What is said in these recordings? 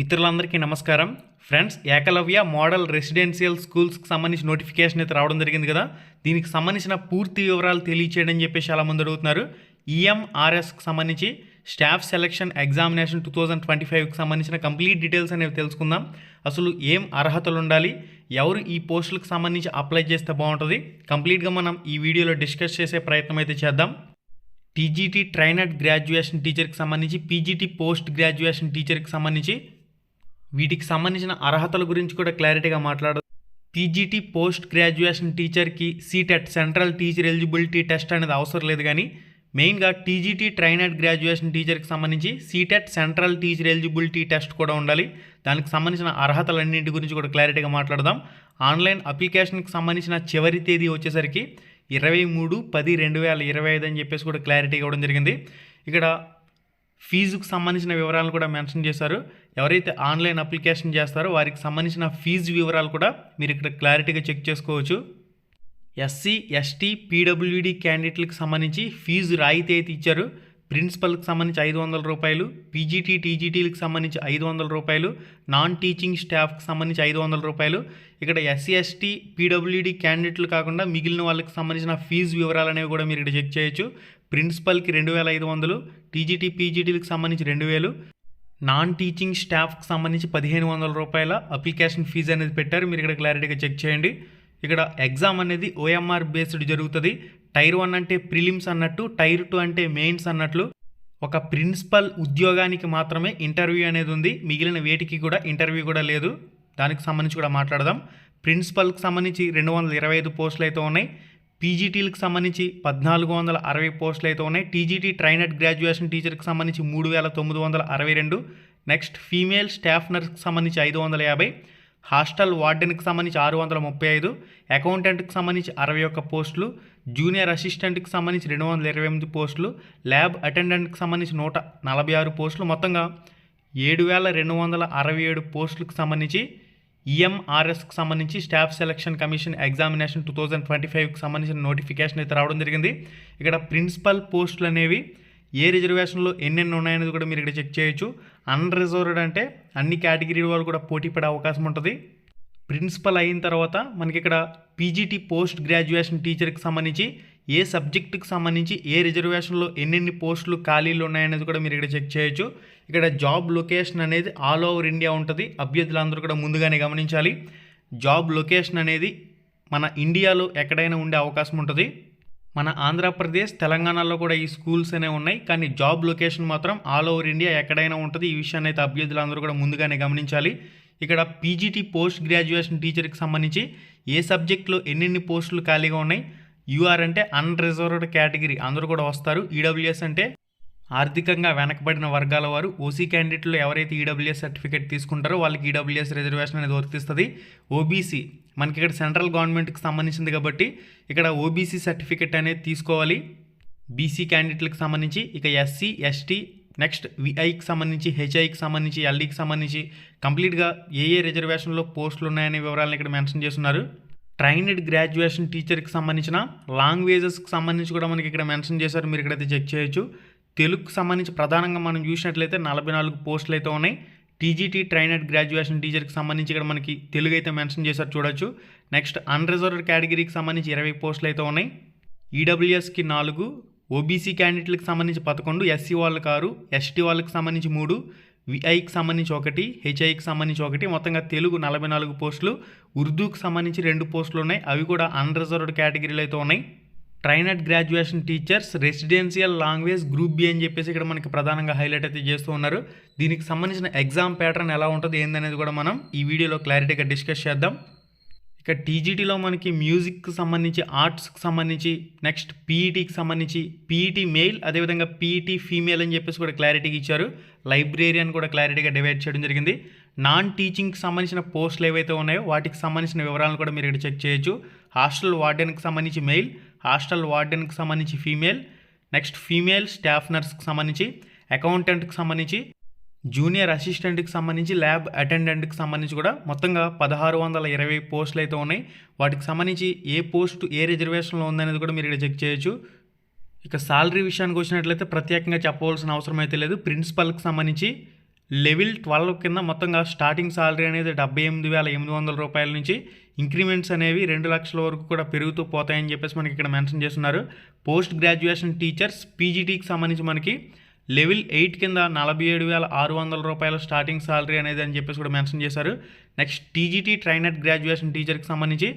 మిత్రులందరికీ నమస్కారం. Friends Eklavya model residential స్కూల్స్కి సంబంధించి నోటిఫికేషన్ అయితే రావడం జరిగింది కదా? దీనికి సంబంధించిన పూర్తి వివరాలు తెలియచేయడం అని చెప్పేసి చాలామంది అడుగుతున్నారు. ఈఎంఆర్ఎస్కి సంబంధించి staff selection examination two thousand twenty ఫైవ్కి సంబంధించిన కంప్లీట్ డీటెయిల్స్ అనేవి తెలుసుకుందాం. అసలు ఏం అర్హతలు ఉండాలి? ఎవరు ఈ పోస్టులకు సంబంధించి అప్లై చేస్తే బాగుంటుంది? కంప్లీట్గా మనం ఈ వీడియోలో డిస్కస్ చేసే ప్రయత్నం అయితే చేద్దాం. టీజీటీ ట్రైనడ్ గ్రాడ్యుయేషన్ టీచర్కి సంబంధించి పీజీటీ పోస్ట్ గ్రాడ్యుయేషన్ టీచర్కి సంబంధించి వీటికి సంబంధించిన అర్హతల గురించి కూడా క్లారిటీగా మాట్లాడదు. పీజీటీ పోస్ట్ గ్రాడ్యుయేషన్ టీచర్కి CTET central teacher eligibility test అనేది అవసరం లేదు కానీ మెయిన్గా టీజీటీ ట్రైనడ్ గ్రాడ్యుయేషన్ టీచర్కి సంబంధించి CTET central teacher eligibility test కూడా ఉండాలి. దానికి సంబంధించిన అర్హతలన్నింటి గురించి కూడా క్లారిటీగా మాట్లాడదాం. ఆన్లైన్ అప్లికేషన్కి సంబంధించిన చివరి తేదీ వచ్చేసరికి ఇరవై మూడు పది రెండు వేల ఇరవై ఐదు అని చెప్పేసి కూడా క్లారిటీ ఇవ్వడం జరిగింది. ఇక్కడ ఫీజుకు సంబంధించిన వివరాలను కూడా మెన్షన్ చేశారు. ఎవరైతే ఆన్లైన్ అప్లికేషన్ చేస్తారో వారికి సంబంధించిన ఫీజు వివరాలు కూడా మీరు ఇక్కడ క్లారిటీగా చెక్ చేసుకోవచ్చు. ఎస్సీ ఎస్టీ పీడబ్ల్యూడి క్యాండిడేట్లకు సంబంధించి ఫీజు రాయితీ అయితే ఇచ్చారు. ప్రిన్సిపల్కి సంబంధించి ఐదు వందల రూపాయలు పీజీటీ టీజీటీలకు సంబంధించి ఐదు వందల రూపాయలు నాన్ టీచింగ్ స్టాఫ్కి సంబంధించి ఐదు వందల రూపాయలు. ఇక్కడ ఎస్సీ ఎస్టీ పీడబ్ల్యూడి క్యాండిడేట్లు కాకుండా మిగిలిన వాళ్ళకి సంబంధించిన ఫీజు వివరాలు అనేవి కూడా మీరు ఇక్కడ చెక్ చేయొచ్చు. ప్రిన్సిపల్కి రెండు వేల ఐదు వందలు టీజీటీ పీజీటీలకు సంబంధించి రెండు వేలు. నాన్ టీచింగ్ స్టాఫ్కి సంబంధించి పదిహేను వందల రూపాయల అప్లికేషన్ ఫీజు అనేది పెట్టారు. మీరు ఇక్కడ క్లారిటీగా చెక్ చేయండి. ఇక్కడ ఎగ్జామ్ అనేది ఓఎంఆర్ బేస్డ్ జరుగుతుంది. టైర్ వన్ అంటే ప్రిలిమ్స్ అన్నట్టు టైర్ టూ అంటే మెయిన్స్ అన్నట్లు. ఒక ప్రిన్సిపల్ ఉద్యోగానికి మాత్రమే ఇంటర్వ్యూ అనేది ఉంది. మిగిలిన వేటికి కూడా ఇంటర్వ్యూ కూడా లేదు. దానికి సంబంధించి కూడా మాట్లాడదాం. ప్రిన్సిపల్కి సంబంధించి రెండు వందల ఇరవై ఐదు పోస్టులు అయితే ఉన్నాయి. పీజీటీలకు సంబంధించి పద్నాలుగు వందల అరవై పోస్టులు అయితే ఉన్నాయి. టీజీటీ ట్రైనట్ గ్రాడ్యుయేషన్ టీచర్కి సంబంధించి మూడు వేల తొమ్మిది వందల అరవై రెండు. నెక్స్ట్ ఫీమేల్ స్టాఫ్ నర్స్కి సంబంధించి ఐదు వందల యాభై. హాస్టల్ వార్డెన్కి సంబంధించి ఆరు వందల ముప్పై ఐదు. అకౌంటెంట్కి సంబంధించి అరవై ఒక్క పోస్టులు. జూనియర్ అసిస్టెంట్కి సంబంధించి రెండు వందల ఇరవై ఎనిమిది పోస్టులు. ల్యాబ్ అటెండెంట్కి సంబంధించి నూట నలభై ఆరు పోస్టులు. మొత్తంగా ఏడు వేల రెండు వందల అరవై ఏడు పోస్టులకు సంబంధించి ఈఎంఆర్ఎస్కి సంబంధించి staff selection commission examination two thousand twenty ఫైవ్కి సంబంధించిన నోటిఫికేషన్ అయితే రావడం జరిగింది. ఇక్కడ ప్రిన్సిపల్ పోస్టులు అనేవి ఏ రిజర్వేషన్లో ఎన్నెన్ని ఉన్నాయనేది కూడా మీరు ఇక్కడ చెక్ చేయొచ్చు. అన్రిజర్వ్డ్ అంటే అన్ని కేటగిరీల వాళ్ళు కూడా పోటీ పడే అవకాశం ఉంటుంది. ప్రిన్సిపల్ అయిన తర్వాత మనకి ఇక్కడ పీజీటీ పోస్ట్ గ్రాడ్యుయేషన్ టీచర్కి సంబంధించి ఏ సబ్జెక్టుకి సంబంధించి ఏ రిజర్వేషన్లో ఎన్నెన్ని పోస్టులు ఖాళీలు ఉన్నాయనేది కూడా మీరు ఇక్కడ చెక్ చేయొచ్చు. ఇక్కడ జాబ్ లొకేషన్ అనేది ఆల్ ఓవర్ ఇండియా ఉంటుంది. అభ్యర్థులందరూ కూడా ముందుగానే గమనించాలి. జాబ్ లొకేషన్ అనేది మన ఇండియాలో ఎక్కడైనా ఉండే అవకాశం ఉంటుంది. మన ఆంధ్రప్రదేశ్ తెలంగాణలో కూడా ఈ స్కూల్స్ అనేవి ఉన్నాయి. కానీ జాబ్ లొకేషన్ మాత్రం ఆల్ ఓవర్ ఇండియా ఎక్కడైనా ఉంటుంది. ఈ విషయాన్ని అయితే అభ్యర్థులందరూ కూడా ముందుగానే గమనించాలి. ఇక్కడ పీజీటీ పోస్ట్ గ్రాడ్యుయేషన్ టీచర్కి సంబంధించి ఏ సబ్జెక్ట్లో ఎన్నెన్ని పోస్టులు ఖాళీగా ఉన్నాయి? యూఆర్ అంటే అన్రిజర్వ్డ్ కేటగిరీ అందరూ కూడా వస్తారు. ఈడబ్ల్యూఎస్ అంటే ఆర్థికంగా వెనకబడిన వర్గాల వారు. ఓసీ క్యాండిడేట్లు ఎవరైతే ఈడబ్ల్యూఎస్ సర్టిఫికేట్ తీసుకుంటారో వాళ్ళకి ఈడబ్ల్యూఎస్ రిజర్వేషన్ అనేది వర్తిస్తుంది. ఓబీసీ మనకి ఇక్కడ సెంట్రల్ గవర్నమెంట్కి సంబంధించింది కాబట్టి ఇక్కడ ఓబీసీ సర్టిఫికేట్ అనేది తీసుకోవాలి. బీసీ క్యాండిడేట్లకు సంబంధించి ఇక ఎస్సీ ఎస్టీ నెక్స్ట్ విఐకి సంబంధించి హెచ్ఐకి సంబంధించి ఎల్డీకి సంబంధించి కంప్లీట్గా ఏ ఏ రిజర్వేషన్లో పోస్టులు ఉన్నాయనే వివరాలను ఇక్కడ మెన్షన్ చేస్తున్నారు. ట్రైనడ్ గ్రాడ్యుయేషన్ టీచర్కి సంబంధించిన లాంగ్వేజెస్కి సంబంధించి కూడా మనకి ఇక్కడ మెన్షన్ చేశారు. మీరు ఇక్కడైతే చెక్ చేయొచ్చు. తెలుగుకు సంబంధించి ప్రధానంగా మనం చూసినట్లయితే నలభై నాలుగు పోస్టులు అయితే ఉన్నాయి. టీజీటీ ట్రైనడ్ గ్రాడ్యుయేషన్ టీచర్కి సంబంధించి ఇక్కడ మనకి తెలుగు అయితే మెన్షన్ చేశారు చూడొచ్చు. నెక్స్ట్ అన్రిజర్వ్డ్ కేటగిరీకి సంబంధించి ఇరవై పోస్టులు అయితే ఉన్నాయి. ఈడబ్ల్యూఎస్కి నాలుగు ఓబీసీ క్యాండిడేట్లకు సంబంధించి పదకొండు ఎస్సీ వాళ్ళకి ఆరు ఎస్టీ వాళ్ళకి సంబంధించి మూడు విఐకి సంబంధించి ఒకటి హెచ్ఐకి సంబంధించి ఒకటి మొత్తంగా తెలుగు నలభై నాలుగు పోస్టులు ఉర్దూకి సంబంధించి రెండు పోస్టులు ఉన్నాయి. అవి కూడా అన్రిజర్వ్డ్ కేటగిరీలో అయితే ఉన్నాయి. Trained graduation teachers residential language group B అని చెప్పేసి ఇక్కడ మనకి ప్రధానంగా హైలైట్ అయితే చేస్తూ ఉన్నారు. దీనికి సంబంధించిన ఎగ్జామ్ ప్యాటర్న్ ఎలా ఉంటుంది ఏందనేది కూడా మనం ఈ వీడియోలో క్లారిటీగా డిస్కస్ చేద్దాం. ఇక టీజీటీలో మనకి మ్యూజిక్కి సంబంధించి ఆర్ట్స్కి సంబంధించి నెక్స్ట్ పీఈటీకి సంబంధించి పీఈటీ మెయిల్ అదేవిధంగా పీఈటీ ఫీమేల్ అని చెప్పేసి కూడా క్లారిటీగా ఇచ్చారు. లైబ్రేరియన్ కూడా క్లారిటీగా డివైడ్ చేయడం జరిగింది. నాన్ టీచింగ్కి సంబంధించిన పోస్టులు ఏవైతే ఉన్నాయో వాటికి సంబంధించిన వివరాలను కూడా మీరు ఇక్కడ చెక్ చేయొచ్చు. హాస్టల్ వార్డెన్కి సంబంధించి మెయిల్ హాస్టల్ వార్డెన్కి సంబంధించి ఫీమేల్ నెక్స్ట్ ఫీమేల్ స్టాఫ్ నర్స్కి సంబంధించి అకౌంటెంట్కి సంబంధించి జూనియర్ అసిస్టెంట్కి సంబంధించి ల్యాబ్ అటెండెంట్కి సంబంధించి కూడా మొత్తంగా పదహారు వందల ఇరవై పోస్టులు అయితే ఉన్నాయి. వాటికి సంబంధించి ఏ పోస్ట్ ఏ రిజర్వేషన్లో ఉందనేది కూడా మీరు ఇక్కడ చెక్ చేయొచ్చు. ఇక సాలరీ విషయానికి వచ్చినట్లయితే ప్రత్యేకంగా చెప్పవలసిన అవసరం అయితే లేదు. ప్రిన్సిపల్కి సంబంధించి లెవెల్ ట్వెల్వ్ కింద మొత్తంగా స్టార్టింగ్ సాలరీ అనేది డెబ్బై ఎనిమిది వేల ఎనిమిది వందల రూపాయల నుంచి ఇంక్రిమెంట్స్ అనేవి రెండు లక్షల వరకు కూడా పెరుగుతూ పోతాయని చెప్పేసి మనకి ఇక్కడ మెన్షన్ చేస్తున్నారు. పోస్ట్ గ్రాడ్యుయేషన్ టీచర్స్ పీజీటీకి సంబంధించి మనకి లెవెల్ ఎయిట్ కింద నలభై ఏడు వేల ఆరు వందల రూపాయల స్టార్టింగ్ సాలరీ అనేది అని చెప్పేసి కూడా మెన్షన్ చేశారు. నెక్స్ట్ టీజీటీ ట్రైనర్ గ్రాడ్యుయేషన్ టీచర్కి సంబంధించి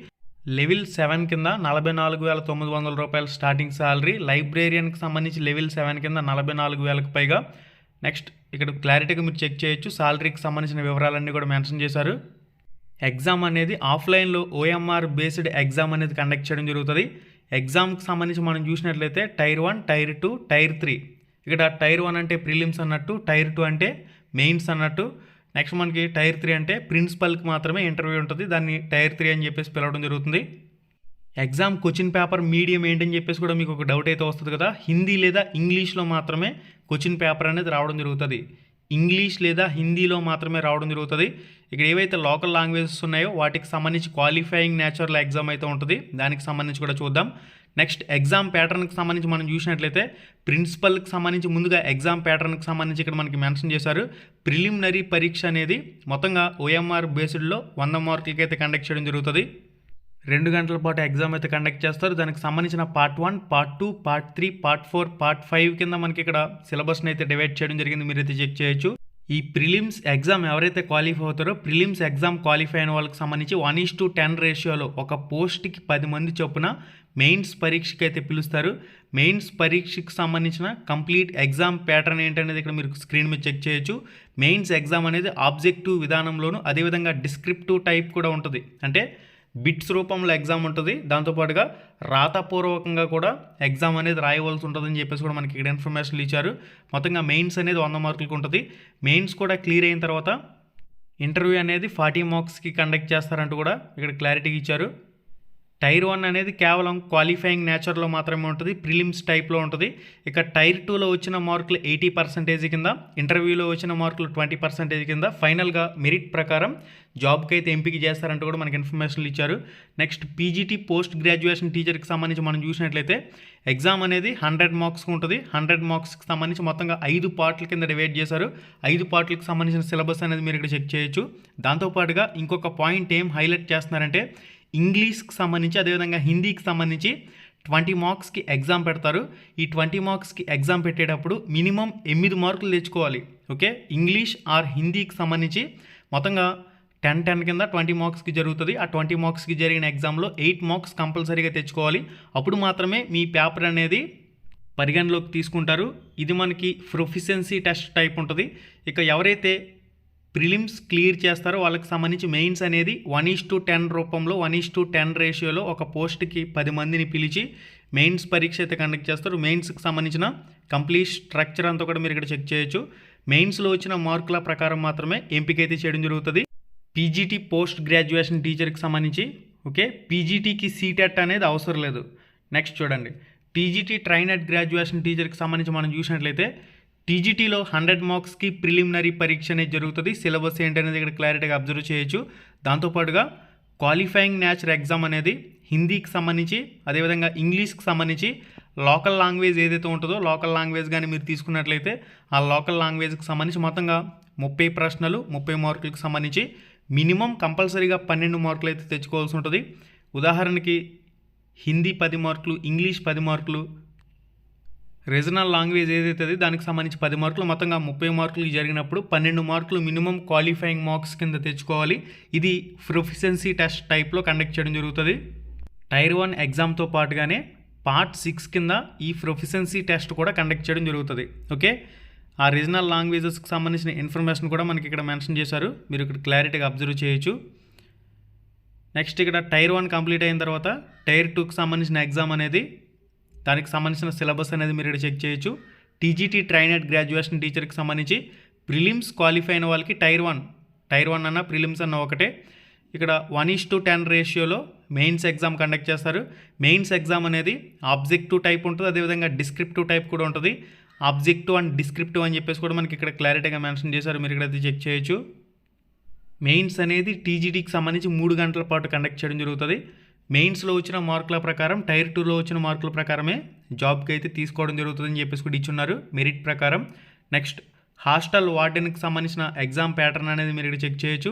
లెవెల్ సెవెన్ కింద నలభై నాలుగు వేల తొమ్మిది వందల రూపాయల స్టార్టింగ్ సాలరీ లైబ్రేరియన్కి సంబంధించి లెవెల్ సెవెన్ కింద నలభై నాలుగు వేలకు పైగా. నెక్స్ట్ ఇక్కడ క్లారిటీగా మీరు చెక్ చేయొచ్చు సాలరీకి సంబంధించిన వివరాలన్నీ కూడా మెన్షన్ చేశారు. ఎగ్జామ్ అనేది ఆఫ్లైన్లో ఓఎంఆర్ బేస్డ్ ఎగ్జామ్ అనేది కండక్ట్ చేయడం జరుగుతుంది. ఎగ్జామ్కి సంబంధించి మనం చూసినట్లయితే tier one tier two tier three ఇక్కడ టైర్ వన్ అంటే ప్రిలిమ్స్ అన్నట్టు టైర్ టూ అంటే మెయిన్స్ అన్నట్టు నెక్స్ట్ మనకి టైర్ త్రీ అంటే ప్రిన్సిపల్కి మాత్రమే ఇంటర్వ్యూ ఉంటుంది. దాన్ని టైర్ త్రీ అని చెప్పేసి పిలవడం జరుగుతుంది. ఎగ్జామ్ క్వశ్చన్ పేపర్ మీడియం ఏంటని చెప్పేసి కూడా మీకు ఒక డౌట్ అయితే వస్తుంది కదా. హిందీ లేదా ఇంగ్లీష్లో మాత్రమే క్వశ్చన్ పేపర్ అనేది రావడం జరుగుతుంది. ఇంగ్లీష్ లేదా హిందీలో మాత్రమే రావడం జరుగుతుంది. ఇక్కడ ఏవైతే లోకల్ లాంగ్వేజెస్ ఉన్నాయో వాటికి సంబంధించి క్వాలిఫైయింగ్ నేచురల్ ఎగ్జామ్ అయితే ఉంటుంది. దానికి సంబంధించి కూడా చూద్దాం. నెక్స్ట్ ఎగ్జామ్ ప్యాటర్న్కి సంబంధించి మనం చూసినట్లయితే ప్రిన్సిపల్కి సంబంధించి ముందుగా ఎగ్జామ్ ప్యాటర్న్కి సంబంధించి ఇక్కడ మనకి మెన్షన్ చేశారు. ప్రిలిమినరీ పరీక్ష అనేది మొత్తంగా ఓఎంఆర్ బేస్డ్లో వంద మార్కులకి అయితే కండక్ట్ చేయడం జరుగుతుంది. రెండు గంటల పాటు ఎగ్జామ్ అయితే కండక్ట్ చేస్తారు. దానికి సంబంధించిన part one part two part three part four part five కింద మనకి ఇక్కడ సిలబస్ని అయితే డివైడ్ చేయడం జరిగింది. మీరు అయితే చెక్ చేయొచ్చు. ఈ ప్రిలిమ్స్ ఎగ్జామ్ ఎవరైతే క్వాలిఫై అవుతారో ప్రిలిమ్స్ ఎగ్జామ్ క్వాలిఫై అయిన వాళ్ళకి సంబంధించి వన్ ఈస్ టు టెన్ రేషియోలో ఒక పోస్ట్కి పది మంది చొప్పున మెయిన్స్ పరీక్షకి అయితే పిలుస్తారు. మెయిన్స్ పరీక్షకు సంబంధించిన కంప్లీట్ ఎగ్జామ్ ప్యాటర్న్ ఏంటనేది ఇక్కడ మీరు స్క్రీన్ మీద చెక్ చేయొచ్చు. మెయిన్స్ ఎగ్జామ్ అనేది ఆబ్జెక్టివ్ విధానంలోను అదేవిధంగా డిస్క్రిప్టివ్ టైప్ కూడా ఉంటుంది. అంటే బిట్స్ రూపంలో ఎగ్జామ్ ఉంటుంది. దాంతోపాటుగా రాతపూర్వకంగా కూడా ఎగ్జామ్ అనేది రాయవలసి ఉంటుందని చెప్పేసి కూడా మనకి ఇక్కడ ఇన్ఫర్మేషన్ ఇచ్చారు. మొత్తంగా మెయిన్స్ అనేది వంద మార్కులకు ఉంటుంది. మెయిన్స్ కూడా క్లియర్ అయిన తర్వాత ఇంటర్వ్యూ అనేది ఫార్టీ మార్క్స్కి కండక్ట్ చేస్తారంటూ కూడా ఇక్కడ క్లారిటీ ఇచ్చారు. టైర్ వన్ అనేది కేవలం క్వాలిఫైయింగ్ నేచర్లో మాత్రమే ఉంటుంది ప్రిలిమ్స్ టైప్లో ఉంటుంది. ఇక టైర్ టూలో వచ్చిన మార్కులు ఎయిటీ పర్సెంటేజ్ కింద ఇంటర్వ్యూలో వచ్చిన మార్కులు ట్వంటీ పర్సెంటేజ్ కింద. ఫైనల్గా మెరిట్ ప్రకారం జాబ్కి అయితే ఎంపిక చేస్తారంటూ కూడా మనకి ఇన్ఫర్మేషన్లు ఇచ్చారు. నెక్స్ట్ పీజీటీ పోస్ట్ గ్రాడ్యుయేషన్ టీచర్కి సంబంధించి మనం చూసినట్లయితే ఎగ్జామ్ అనేది హండ్రెడ్ మార్క్స్కి ఉంటుంది. హండ్రెడ్ మార్క్స్కి సంబంధించి మొత్తంగా ఐదు పార్ట్ల కింద డివైడ్ చేశారు. ఐదు పార్ట్లకు సంబంధించిన సిలబస్ అనేది మీరు ఇక్కడ చెక్ చేయొచ్చు. దాంతోపాటుగా ఇంకొక పాయింట్ ఏం హైలైట్ చేస్తున్నారంటే ఇంగ్లీష్కి సంబంధించి అదేవిధంగా హిందీకి సంబంధించి ట్వంటీ మార్క్స్కి ఎగ్జామ్ పెడతారు. ఈ ట్వంటీ మార్క్స్కి ఎగ్జామ్ పెట్టేటప్పుడు మినిమం ఎనిమిది మార్కులు తెచ్చుకోవాలి. ఓకే? ఇంగ్లీష్ ఆర్ హిందీకి సంబంధించి మొత్తంగా టెన్ టెన్ కింద ట్వంటీ మార్క్స్కి జరుగుతుంది. ఆ ట్వంటీ మార్క్స్కి జరిగిన ఎగ్జామ్లో ఎయిట్ మార్క్స్ కంపల్సరీగా తెచ్చుకోవాలి. అప్పుడు మాత్రమే మీ పేపర్ అనేది పరిగణలోకి తీసుకుంటారు. ఇది మనకి ప్రొఫిషియన్సీ టెస్ట్ టైప్ ఉంటుంది. ఇక ఎవరైతే ప్రిలిమ్స్ క్లియర్ చేస్తారో వాళ్ళకి సంబంధించి మెయిన్స్ అనేది వన్ ఈస్ టు టెన్ రూపంలో వన్ ఈస్ టు టెన్ రేషియోలో ఒక పోస్ట్కి పది మందిని పిలిచి మెయిన్స్ పరీక్ష అయితే కండక్ట్ చేస్తారు. మెయిన్స్కి సంబంధించిన కంప్లీట్ స్ట్రక్చర్ అంతా కూడా మీరు ఇక్కడ చెక్ చేయొచ్చు. మెయిన్స్లో వచ్చిన మార్కుల ప్రకారం మాత్రమే ఎంపిక అయితే చేయడం జరుగుతుంది. పీజీటీ పోస్ట్ గ్రాడ్యుయేషన్ టీచర్కి సంబంధించి ఓకే? పీజీటీకి సీటెట్ అనేది అవసరం లేదు. నెక్స్ట్ చూడండి. పీజీటీ ట్రైన్ అట్ గ్రాడ్యుయేషన్ టీచర్కి సంబంధించి మనం చూసినట్లయితే టీజీటీలో హండ్రెడ్ మార్క్స్కి ప్రిలిమినరీ పరీక్ష అనేది జరుగుతుంది. సిలబస్ ఏంటనేది ఇక్కడ క్లారిటీగా అబ్జర్వ్ చేయొచ్చు. దాంతోపాటుగా క్వాలిఫైయింగ్ న్యాచురల్ ఎగ్జామ్ అనేది హిందీకి సంబంధించి అదేవిధంగా ఇంగ్లీష్కి సంబంధించి లోకల్ లాంగ్వేజ్ ఏదైతే ఉంటుందో లోకల్ లాంగ్వేజ్ కానీ మీరు తీసుకున్నట్లయితే ఆ లోకల్ లాంగ్వేజ్కి సంబంధించి మొత్తంగా ముప్పై ప్రశ్నలు ముప్పై మార్కులకు సంబంధించి మినిమం కంపల్సరీగా పన్నెండు మార్కులు అయితే తెచ్చుకోవాల్సి ఉంటుంది. ఉదాహరణకి హిందీ పది మార్కులు ఇంగ్లీష్ పది మార్కులు రీజనల్ లాంగ్వేజ్ ఏదైతే దానికి సంబంధించి పది మార్కులు మొత్తంగా ముప్పై మార్కులు జరిగినప్పుడు పన్నెండు మార్కులు మినిమం క్వాలిఫైయింగ్ మార్క్స్ కింద తెచ్చుకోవాలి. ఇది ప్రొఫిషియన్సీ టెస్ట్ టైప్లో కండక్ట్ చేయడం జరుగుతుంది. టైర్ వన్ ఎగ్జామ్తో పాటుగానే పార్ట్ సిక్స్ కింద ఈ ప్రొఫిషియన్సీ టెస్ట్ కూడా కండక్ట్ చేయడం జరుగుతుంది. ఓకే ఆ రీజనల్ లాంగ్వేజెస్కి సంబంధించిన ఇన్ఫర్మేషన్ కూడా మనకి ఇక్కడ మెన్షన్ చేశారు. మీరు ఇక్కడ క్లారిటీగా అబ్జర్వ్ చేయొచ్చు. నెక్స్ట్ ఇక్కడ టైర్ వన్ కంప్లీట్ అయిన తర్వాత టైర్ టూకి సంబంధించిన ఎగ్జామ్ అనేది దానికి సంబంధించిన సిలబస్ అనేది మీరు ఇక్కడ చెక్ చేయొచ్చు. టీజీటీ ట్రైనెడ్ గ్రాడ్యుయేషన్ టీచర్కి సంబంధించి ప్రిలిమ్స్ క్వాలిఫై అయిన వాళ్ళకి టైర్ వన్. టైర్ వన్ అన్న ప్రిలిమ్స్ అన్న ఒకటే. ఇక్కడ వన్ ఈస్ టు టెన్ రేషియోలో మెయిన్స్ ఎగ్జామ్ కండక్ట్ చేస్తారు. మెయిన్స్ ఎగ్జామ్ అనేది ఆబ్జెక్టివ్ టైప్ ఉంటుంది అదేవిధంగా డిస్క్రిప్టివ్ టైప్ కూడా ఉంటుంది. ఆబ్జెక్టివ్ అండ్ డిస్క్రిప్టివ్ అని చెప్పేసి కూడా మనకి ఇక్కడ క్లారిటీగా మెన్షన్ చేశారు మీరు ఇక్కడ చెక్ చేయొచ్చు. మెయిన్స్ అనేది టీజీటీకి సంబంధించి మూడు గంటల పాటు కండక్ట్ చేయడం జరుగుతుంది. మెయిన్స్లో వచ్చిన మార్కుల ప్రకారం టైర్ టూలో వచ్చిన మార్కుల ప్రకారమే జాబ్కి అయితే తీసుకోవడం జరుగుతుందని చెప్పేసి కూడా ఇచ్చున్నారు. మెరిట్ ప్రకారం. నెక్స్ట్ హాస్టల్ వార్డెన్కి సంబంధించిన ఎగ్జామ్ ప్యాటర్న్ అనేది మీరు ఇక్కడ చెక్ చేయొచ్చు.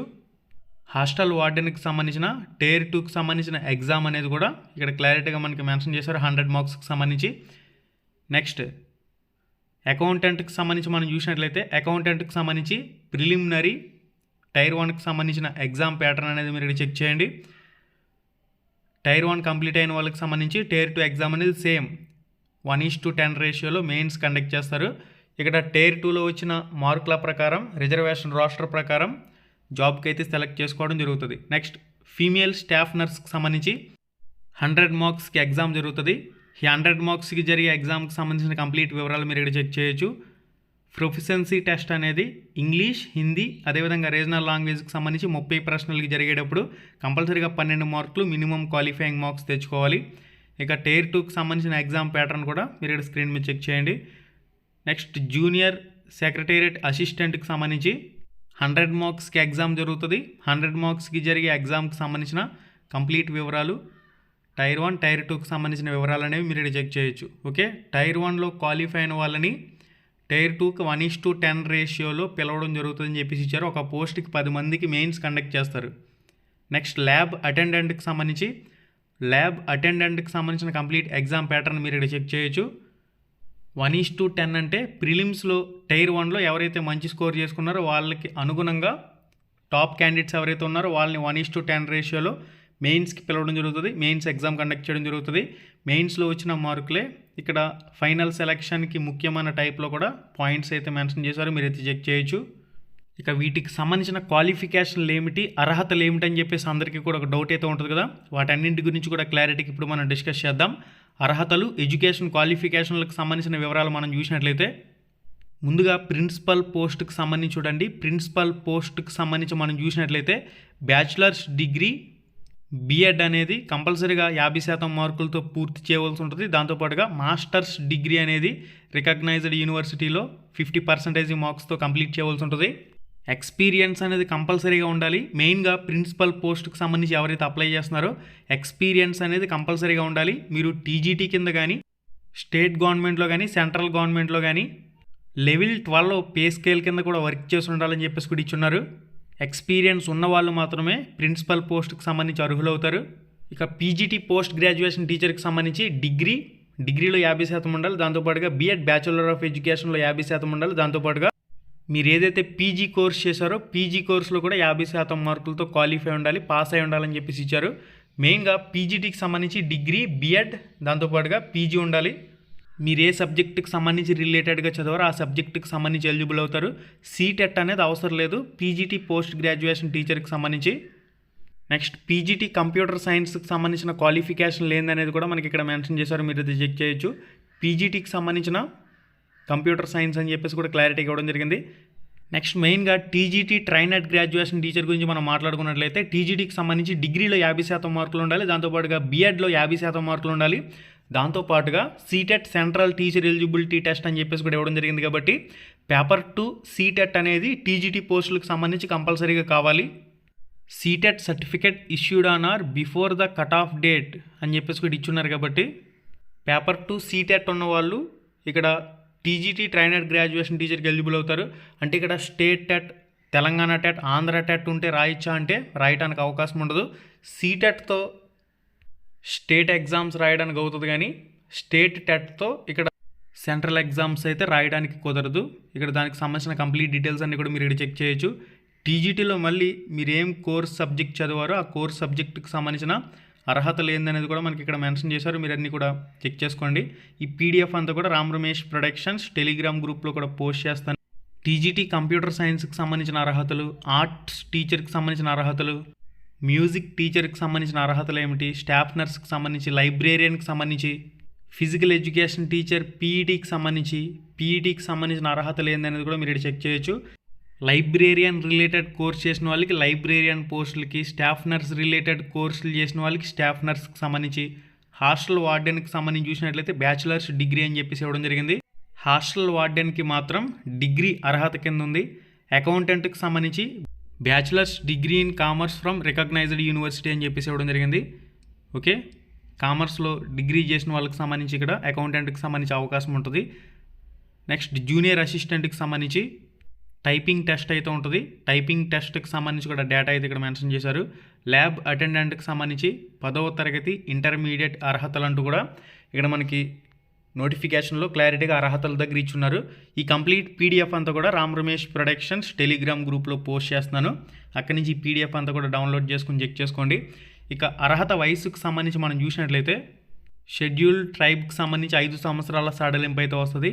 హాస్టల్ వార్డెన్కి సంబంధించిన టైర్ టూకి సంబంధించిన ఎగ్జామ్ అనేది కూడా ఇక్కడ క్లారిటీగా మనకి మెన్షన్ చేశారు హండ్రెడ్ మార్క్స్కి సంబంధించి. నెక్స్ట్ అకౌంటెంట్కి సంబంధించి మనం చూసినట్లయితే అకౌంటెంట్కి సంబంధించి ప్రిలిమినరీ టైర్ వన్కి సంబంధించిన ఎగ్జామ్ ప్యాటర్న్ అనేది మీరు ఇక్కడ చెక్ చేయండి. టైర్ వన్ కంప్లీట్ అయిన వాళ్ళకి సంబంధించి టైర్ టూ ఎగ్జామ్ అనేది same. One is to ten రేషియోలో మెయిన్స్ కండక్ట్ చేస్తారు. ఇక్కడ టైర్ టూలో వచ్చిన మార్కుల ప్రకారం రిజర్వేషన్ రాష్ట్ర ప్రకారం జాబ్కి అయితే సెలెక్ట్ చేసుకోవడం జరుగుతుంది. నెక్స్ట్ ఫీమేల్ స్టాఫ్ నర్స్కి సంబంధించి హండ్రెడ్ మార్క్స్కి ఎగ్జామ్ జరుగుతుంది. ఈ హండ్రెడ్ మార్క్స్కి జరిగే ఎగ్జామ్కి సంబంధించిన కంప్లీట్ వివరాలు మీరు ఇక్కడ చెక్ చేయొచ్చు. ప్రొఫిషియన్సీ టెస్ట్ అనేది ఇంగ్లీష్ హిందీ అదేవిధంగా రీజనల్ లాంగ్వేజ్కి సంబంధించి ముప్పై ప్రశ్నలకి జరిగేటప్పుడు కంపల్సరీగా పన్నెండు మార్కులు మినిమం క్వాలిఫైయింగ్ మార్క్స్ తెచ్చుకోవాలి. ఇక టైర్ టూకి సంబంధించిన ఎగ్జామ్ ప్యాటర్న్ కూడా మీరు ఇక్కడ స్క్రీన్ మీద చెక్ చేయండి. నెక్స్ట్ జూనియర్ సెక్రటేరియట్ అసిస్టెంట్కి సంబంధించి హండ్రెడ్ మార్క్స్కి ఎగ్జామ్ జరుగుతుంది. హండ్రెడ్ మార్క్స్కి జరిగే ఎగ్జామ్కి సంబంధించిన కంప్లీట్ వివరాలు టైర్ వన్ టైర్ టూకి సంబంధించిన వివరాలు అనేవి మీరు ఇక్కడ చెక్ చేయొచ్చు. ఓకే? టైర్ వన్లో క్వాలిఫై అయిన వాళ్ళని టైర్ టూకి వన్ ఇస్ టు టెన్ రేషియోలో పిలవడం జరుగుతుందని చెప్పేసి ఇచ్చారు. ఒక పోస్ట్కి పది మందికి మెయిన్స్ కండక్ట్ చేస్తారు. నెక్స్ట్ ల్యాబ్ అటెండెంట్కి సంబంధించి ల్యాబ్ అటెండెంట్కి సంబంధించిన కంప్లీట్ ఎగ్జామ్ ప్యాటర్న్ మీరు ఇక్కడ చెక్ చేయొచ్చు. వన్ ఈస్ టు టెన్ అంటే ప్రిలిమ్స్లో టైర్ వన్లో ఎవరైతే మంచి స్కోర్ చేసుకున్నారో వాళ్ళకి అనుగుణంగా టాప్ క్యాండిడేట్స్ ఎవరైతే ఉన్నారో వాళ్ళని వన్ ఈస్ టు టెన్ రేషియోలో మెయిన్స్కి పిలవడం జరుగుతుంది. మెయిన్స్ ఎగ్జామ్ కండక్ట్ చేయడం జరుగుతుంది. మెయిన్స్లో వచ్చిన మార్కులే ఇక్కడ ఫైనల్ సెలక్షన్కి ముఖ్యమైన టైప్లో కూడా పాయింట్స్ అయితే మెన్షన్ చేశారు. మీరు అయితే చెక్ చేయొచ్చు. ఇక వీటికి సంబంధించిన క్వాలిఫికేషన్లు ఏమిటి అర్హతలు ఏమిటి అని చెప్పేసి అందరికీ కూడా ఒక డౌట్ అయితే ఉంటుంది కదా. వాటన్నింటి గురించి కూడా క్లారిటీకి ఇప్పుడు మనం డిస్కస్ చేద్దాం. అర్హతలు ఎడ్యుకేషన్ క్వాలిఫికేషన్లకు సంబంధించిన వివరాలు మనం చూసినట్లయితే ముందుగా ప్రిన్సిపల్ పోస్ట్కి సంబంధించి చూడండి. ప్రిన్సిపల్ పోస్ట్కి సంబంధించి మనం చూసినట్లయితే బ్యాచిలర్స్ డిగ్రీ బీఎడ్ అనేది కంపల్సరీగా యాభై శాతం మార్కులతో పూర్తి చేయవలసి ఉంటుంది. దాంతోపాటుగా మాస్టర్స్ డిగ్రీ అనేది రికగ్నైజ్డ్ యూనివర్సిటీలో ఫిఫ్టీ పర్సెంటేజ్ మార్క్స్తో కంప్లీట్ చేయవలసి ఉంటుంది. ఎక్స్పీరియన్స్ అనేది కంపల్సరీగా ఉండాలి. మెయిన్గా ప్రిన్సిపల్ పోస్ట్కి సంబంధించి ఎవరైతే అప్లై చేస్తున్నారో ఎక్స్పీరియన్స్ అనేది కంపల్సరీగా ఉండాలి. మీరు టీజీటీ కింద కానీ స్టేట్ గవర్నమెంట్లో కానీ సెంట్రల్ గవర్నమెంట్లో కానీ లెవెల్ ట్వెల్వ్ పే స్కేల్ కింద కూడా వర్క్ చేసి ఉండాలని చెప్పేసి కూడా ఇచ్చున్నారు ఎక్స్పీరియన్స్ ఉన్న వాళ్ళు మాత్రమే ప్రిన్సిపల్ పోస్ట్కి సంబంధించి అర్హులవుతారు. ఇక పీజీటీ పోస్ట్ గ్రాడ్యుయేషన్ టీచర్కి సంబంధించి డిగ్రీ డిగ్రీలో యాభై శాతం ఉండాలి దాంతోపాటుగా బీఎడ్ బ్యాచులర్ ఆఫ్ ఎడ్యుకేషన్లో యాభై శాతం ఉండాలి దాంతోపాటుగా మీరు ఏదైతే పీజీ కోర్స్ చేశారో పీజీ కోర్సులో కూడా యాభై శాతం మార్కులతో క్వాలిఫై ఉండాలి పాస్ అయి ఉండాలని చెప్పేసి ఇచ్చారు. మెయిన్గా పీజీటీకి సంబంధించి డిగ్రీ బీఎడ్ దాంతోపాటుగా పీజీ ఉండాలి. మీరు ఏ సబ్జెక్టుకి సంబంధించి రిలేటెడ్గా చదవరు ఆ సబ్జెక్టుకి సంబంధించి ఎలిజిబుల్ అవుతారు. సీటెట్ అనేది అవసరం లేదు. పీజీటీ పోస్ట్ గ్రాడ్యుయేషన్ టీచర్కి సంబంధించి. నెక్స్ట్ పీజీటీ కంప్యూటర్ సైన్స్కి సంబంధించిన క్వాలిఫికేషన్ లేదనేది కూడా మనకి ఇక్కడ మెన్షన్ చేశారు. మీరు ఇది చెక్ చేయొచ్చు. పీజీటీకి సంబంధించిన కంప్యూటర్ సైన్స్ అని చెప్పేసి కూడా క్లారిటీ ఇవ్వడం జరిగింది. నెక్స్ట్ మెయిన్గా టీజీటీ ట్రైనర్ గ్రాడ్యుయేషన్ టీచర్ గురించి మనం మాట్లాడుకున్నట్లయితే టీజీటీకి సంబంధించి డిగ్రీలో యాభై శాతం మార్కులు ఉండాలి. దాంతోపాటుగా బీఎడ్లో యాభై శాతం మార్కులు ఉండాలి. దాంతోపాటుగా CTET central teacher eligibility test అని చెప్పేసి కూడా ఇవ్వడం జరిగింది కాబట్టి పేపర్ టు సీటెట్ అనేది టీజీటీ పోస్టులకు సంబంధించి కంపల్సరీగా కావాలి. CTET certificate issued on or before the cut off date అని చెప్పేసి కూడా ఇచ్చున్నారు కాబట్టి పేపర్ టు సీటెట్ ఉన్న వాళ్ళు ఇక్కడ టీజీటీ ట్రైనర్ గ్రాడ్యుయేషన్ టీచర్కి ఎలిజిబుల్ అవుతారు. అంటే ఇక్కడ state TET Telangana TET Andhra TET ఉంటే రాయొచ్చా అంటే రాయటానికి అవకాశం ఉండదు. సీటెట్తో స్టేట్ ఎగ్జామ్స్ రాయడానికి అవుతుంది కానీ స్టేట్ టెట్తో ఇక్కడ సెంట్రల్ ఎగ్జామ్స్ అయితే రాయడానికి కుదరదు. ఇక్కడ దానికి సంబంధించిన కంప్లీట్ డీటెయిల్స్ అన్ని కూడా మీరు ఇక్కడ చెక్ చేయొచ్చు. టీజీటీలో మళ్ళీ మీరు ఏం కోర్స్ సబ్జెక్ట్ చదివారో ఆ కోర్స్ సబ్జెక్టుకి సంబంధించిన అర్హతలు ఏందనేది కూడా మనకి ఇక్కడ మెన్షన్ చేశారు. మీరు అన్నీ కూడా చెక్ చేసుకోండి. ఈ పీడిఎఫ్ అంతా కూడా రామ్ రమేష్ ప్రొడక్షన్స్ టెలిగ్రామ్ గ్రూప్లో కూడా పోస్ట్ చేస్తాను. టీజీటీ కంప్యూటర్ సైన్స్కి సంబంధించిన అర్హతలు ఆర్ట్స్ టీచర్కి సంబంధించిన అర్హతలు మ్యూజిక్ టీచర్కి సంబంధించిన అర్హతలు ఏమిటి? స్టాఫ్ నర్స్కి సంబంధించి లైబ్రేరియన్కి సంబంధించి ఫిజికల్ ఎడ్యుకేషన్ టీచర్ పీఈటీకి సంబంధించి పీఈటీకి సంబంధించిన అర్హతలు ఏందనేది కూడా మీరు ఇక్కడ చెక్ చేయొచ్చు. లైబ్రేరియన్ రిలేటెడ్ కోర్స్ చేసిన వాళ్ళకి లైబ్రేరియన్ పోస్టులకి స్టాఫ్ నర్స్ రిలేటెడ్ కోర్సులు చేసిన వాళ్ళకి స్టాఫ్ నర్స్కి సంబంధించి హాస్టల్ వార్డెన్కి సంబంధించి చూసినట్లయితే బ్యాచిలర్స్ డిగ్రీ అని చెప్పేసి ఇవ్వడం జరిగింది. హాస్టల్ వార్డెన్కి మాత్రం డిగ్రీ అర్హత కింద ఉంది. అకౌంటెంట్కి సంబంధించి bachelors degree in commerce from recognised university అని చెప్పేసి ఇవ్వడం జరిగింది. ఓకే? కామర్స్లో డిగ్రీ చేసిన వాళ్ళకి సంబంధించి ఇక్కడ అకౌంటెంట్కి సంబంధించి అవకాశం ఉంటుంది. నెక్స్ట్ జూనియర్ అసిస్టెంట్కి సంబంధించి టైపింగ్ టెస్ట్ అయితే ఉంటుంది. టైపింగ్ టెస్ట్కి సంబంధించి కూడా డేటా అయితే ఇక్కడ మెన్షన్ చేశారు. ల్యాబ్ అటెండెంట్కి సంబంధించి పదవ తరగతి ఇంటర్మీడియట్ అర్హతలు అంటూ కూడా ఇక్కడ మనకి నోటిఫికేషన్లో క్లారిటీగా అర్హతల దగ్గర ఇచ్చున్నారు. ఈ కంప్లీట్ పీడిఎఫ్ అంతా కూడా రామ్ రమేష్ ప్రొడక్షన్స్ టెలిగ్రామ్ గ్రూప్లో పోస్ట్ చేస్తున్నాను. అక్కడి నుంచి పీడిఎఫ్ అంతా కూడా డౌన్లోడ్ చేసుకుని చెక్ చేసుకోండి. ఇక అర్హత వయసుకు సంబంధించి మనం చూసినట్లయితే షెడ్యూల్ ట్రైబ్కి సంబంధించి ఐదు సంవత్సరాల సడలింపు అయితే వస్తుంది.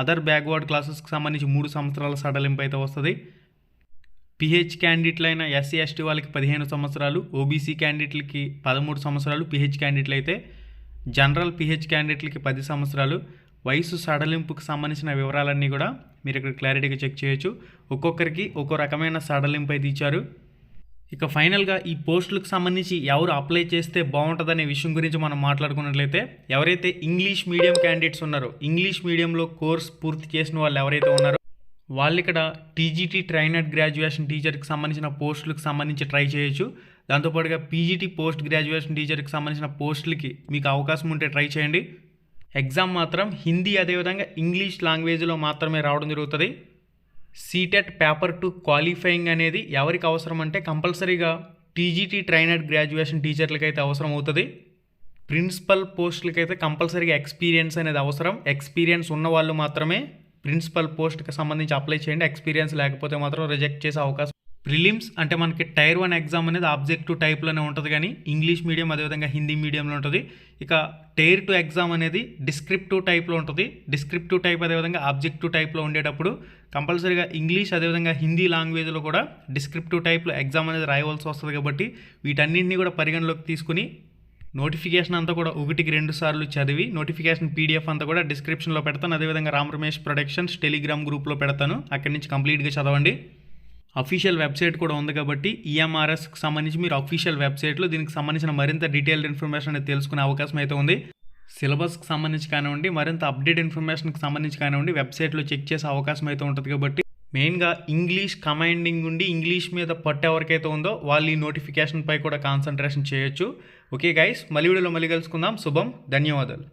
అదర్ బ్యాక్వర్డ్ క్లాసెస్కి సంబంధించి మూడు సంవత్సరాల సడలింపు అయితే వస్తుంది. పిహెచ్ క్యాండిడేట్లైన ఎస్సీ ఎస్టీ వాళ్ళకి పదిహేను సంవత్సరాలు ఓబీసీ క్యాండిడేట్లకి పదమూడు సంవత్సరాలు పిహెచ్ క్యాండిడేట్లు అయితే జనరల్ పిహెచ్ క్యాండిడేట్లకి పది సంవత్సరాలు వయసు సడలింపుకు సంబంధించిన వివరాలన్నీ కూడా మీరు ఇక్కడ క్లారిటీగా చెక్ చేయొచ్చు. ఒక్కొక్కరికి ఒక్కో రకమైన సడలింపు అయితే ఇచ్చారు. ఇక ఫైనల్గా ఈ పోస్టులకు సంబంధించి ఎవరు అప్లై చేస్తే బాగుంటుందనే విషయం గురించి మనం మాట్లాడుకున్నట్లయితే ఎవరైతే ఇంగ్లీష్ మీడియం క్యాండిడేట్స్ ఉన్నారో ఇంగ్లీష్ మీడియంలో కోర్స్ పూర్తి చేసిన వాళ్ళు ఎవరైతే ఉన్నారో వాళ్ళు ఇక్కడ టీజీటీ ట్రైనర్ గ్రాడ్యుయేషన్ టీచర్కి సంబంధించిన పోస్టులకు సంబంధించి ట్రై చేయొచ్చు. దాంతోపాటుగా పీజీటీ పోస్ట్ గ్రాడ్యుయేషన్ టీచర్కి సంబంధించిన పోస్టులకి మీకు అవకాశం ఉంటే ట్రై చేయండి. ఎగ్జామ్ మాత్రం హిందీ అదేవిధంగా ఇంగ్లీష్ లాంగ్వేజ్లో మాత్రమే రావడం జరుగుతుంది. సీటెట్ పేపర్ టు క్వాలిఫైయింగ్ అనేది ఎవరికి అవసరం అంటే కంపల్సరీగా టీజీటీ ట్రైనర్ గ్రాడ్యుయేషన్ టీచర్లకి అయితే అవసరం అవుతుంది. ప్రిన్సిపల్ పోస్టులకి అయితే కంపల్సరీగా ఎక్స్పీరియన్స్ అనేది అవసరం. ఎక్స్పీరియన్స్ ఉన్న వాళ్ళు మాత్రమే ప్రిన్సిపల్ పోస్ట్కి సంబంధించి అప్లై చేయండి. ఎక్స్పీరియన్స్ లేకపోతే మాత్రం రిజెక్ట్ చేసే అవకాశం ప్రిలిమ్స్ అంటే మనకి టైర్ వన్ ఎగ్జామ్ అనేది ఆబ్జెక్టివ్ టైప్లోనే ఉంటుంది కానీ ఇంగ్లీష్ మీడియం అదేవిధంగా హిందీ మీడియంలో ఉంటుంది. ఇక టైర్ టు ఎగ్జామ్ అనేది డిస్క్రిప్టివ్ టైప్లో ఉంటుంది. డిస్క్రిప్టివ్ టైప్ అదేవిధంగా ఆబ్జెక్టివ్ టైప్లో ఉండేటప్పుడు కంపల్సరీగా ఇంగ్లీష్ అదేవిధంగా హిందీ లాంగ్వేజ్లో కూడా డిస్క్రిప్టివ్ టైప్లో ఎగ్జామ్ అనేది రాయవలసి వస్తుంది కాబట్టి వీటన్నింటినీ కూడా పరిగణలోకి తీసుకుని నోటిఫికేషన్ అంతా కూడా ఒకటికి రెండు సార్లు చదివి నోటిఫికేషన్ పీడిఎఫ్ అంతా కూడా డిస్క్రిప్షన్లో పెడతాను. అదేవిధంగా రామ్ రమేష్ ప్రొడక్షన్స్ టెలిగ్రామ్ గ్రూప్లో పెడతాను. అక్కడి నుంచి కంప్లీట్గా చదవండి. అఫీషియల్ వెబ్సైట్ కూడా ఉంది కాబట్టి ఈఎంఆర్ఎస్కి సంబంధించి మీరు అఫీషియల్ వెబ్సైట్లో దీనికి సంబంధించిన మరింత డీటెయిల్డ్ ఇన్ఫర్మేషన్ అనేది తెలుసుకునే అవకాశం అయితే ఉంది. సిలబస్కి సంబంధించి కానివ్వండి మరింత అప్డేట్ ఇన్ఫర్మేషన్కి సంబంధించి కానివ్వండి వెబ్సైట్లో చెక్ చేసే అవకాశం అయితే ఉంటుంది కాబట్టి మెయిన్గా ఇంగ్లీష్ కమాండింగ్ ఉండి ఇంగ్లీష్ మీద పట్టు ఎవరికైతే ఉందో వాళ్ళు ఈ నోటిఫికేషన్పై కూడా కాన్సన్ట్రేషన్ చేయొచ్చు. ఓకే గైస్ మళ్ళీ వీడియోలో మళ్ళీ కలుసుకుందాం. శుభం ధన్యవాదాలు.